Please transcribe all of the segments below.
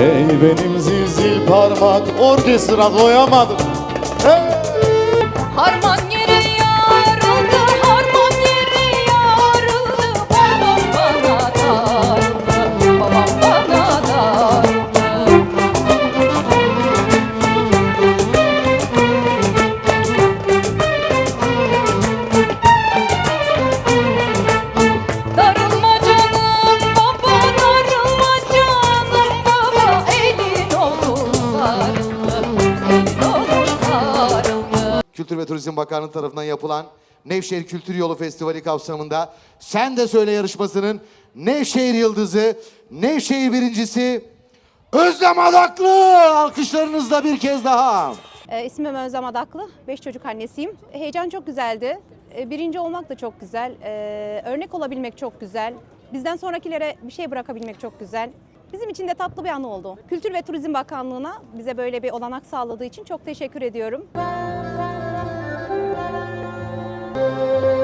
Ey benim zil zil parmak orkestra doyamadım hey! Harman Kültür ve Turizm Bakanlığı tarafından yapılan Nevşehir Kültür Yolu Festivali kapsamında Sen de Söyle yarışmasının Nevşehir Yıldızı, Nevşehir birincisi Özlem Adaklı. Alkışlarınızla bir kez daha. E, ismim Özlem Adaklı. Beş çocuk annesiyim. Heyecan çok güzeldi. E, birinci olmak da çok güzel. E, örnek olabilmek çok güzel. Bizden sonrakilere bir şey bırakabilmek çok güzel. Bizim için de tatlı bir an oldu. Kültür ve Turizm Bakanlığı'na bize böyle bir olanak sağladığı için çok teşekkür ediyorum. Thank you.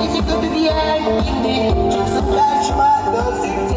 Gece kötü bir yer Şimdi çok sık karşıma Dönsün